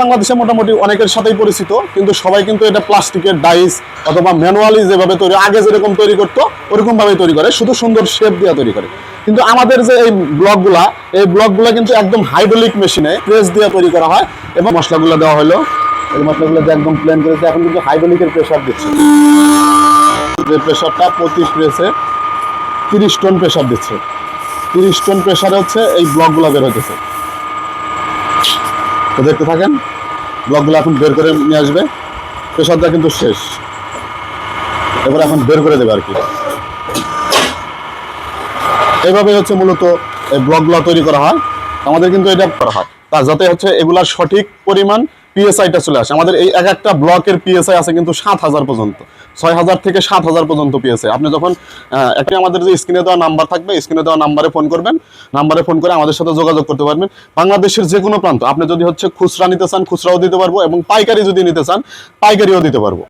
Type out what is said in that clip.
বাংলাদেশে মোটামুটি অনেকের সাথেই পরিচিত, কিন্তু সবাই কিন্তু এটা প্লাস্টিকের ডাইস অথবা ম্যানুয়ালি যেভাবে তৈরি, আগে যেরকম তৈরি করতো ওরকম ভাবে তৈরি করে, শুধু সুন্দর শেপ দিয়ে তৈরি করে। কিন্তু আমাদের যে এই ব্লকগুলা এই ব্লকগুলা কিন্তু একদম হাইড্রোলিক মেশিনে প্রেস দিয়ে তৈরি করা হয় এবং মশলাগুলো দেওয়া হলো। এই মশলাগুলো যে একদম প্লেন করেছে এখন কিন্তু হাইড্রোলিকের প্রেশার দিচ্ছে। যে প্রেশারটা প্রতি প্রেসে তিরিশ টন প্রেশার দিচ্ছে। তিরিশ টন প্রেশারে হচ্ছে এই ব্লকগুলো বের হইতেছে। তো দেখতে থাকেন ব্লকগুলো এখন বের করে নিয়ে আসবে। প্রেশারটা কিন্তু শেষ। এবার এখন বের করে দেবে আর কি। এইভাবে হচ্ছে মূলত এই ব্লকগুলো তৈরি করা হয়। আমাদের কিন্তু এটা করা হয়। তার যাতে হচ্ছে এগুলার সঠিক পরিমাণ পিএসআইটা চলে আসে। আমাদের এই এক একটা ব্লকের পিএসআই আছে কিন্তু সাত হাজার পর্যন্ত। ছয় হাজার থেকে সাত হাজার পর্যন্ত পিএসআই আপনি যখন একটা আমাদের যে স্ক্রিনে দেওয়া নাম্বার থাকবে, স্ক্রিনে দেওয়া নাম্বারে ফোন করবেন। নাম্বারে ফোন করে আমাদের সাথে যোগাযোগ করতে পারবেন। বাংলাদেশের যে কোনো প্রান্ত, আপনি যদি হচ্ছে খুচরা নিতে চান, খুচরাও দিতে পারব এবং পাইকারি যদি নিতে চান, পাইকারিও দিতে পারব।